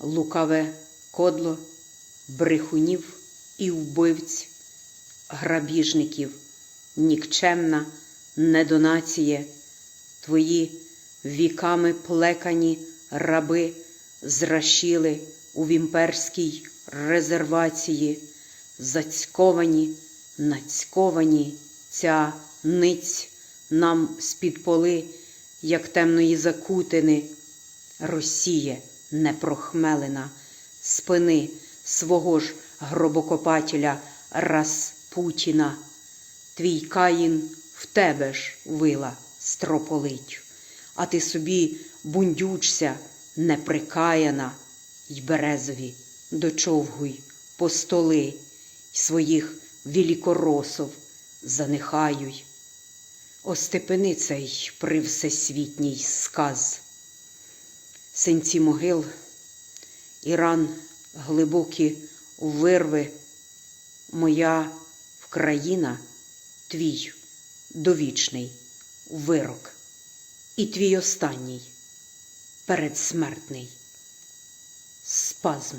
лукаве кодло брехунів і вбивць, грабіжників, нікчемна недонація, твої віками плекані раби зрашіли у імперській резервації, зацьковані, нацьковані ця ниць нам з-під поли, як темної закутини, Росія непрохмелена, спини свого ж гробокопателя Распутіна. Твій Каїн в тебе ж вила строполить, а ти собі бундючся неприкаяна, й березові дочовгуй по столи, й своїх великоросов занехаюй. Остепени цей привсесвітній сказ. Синці могил і ран глибокі вирви, моя Вкраїна, твій довічний вирок, і твій останній передсмертний спазм.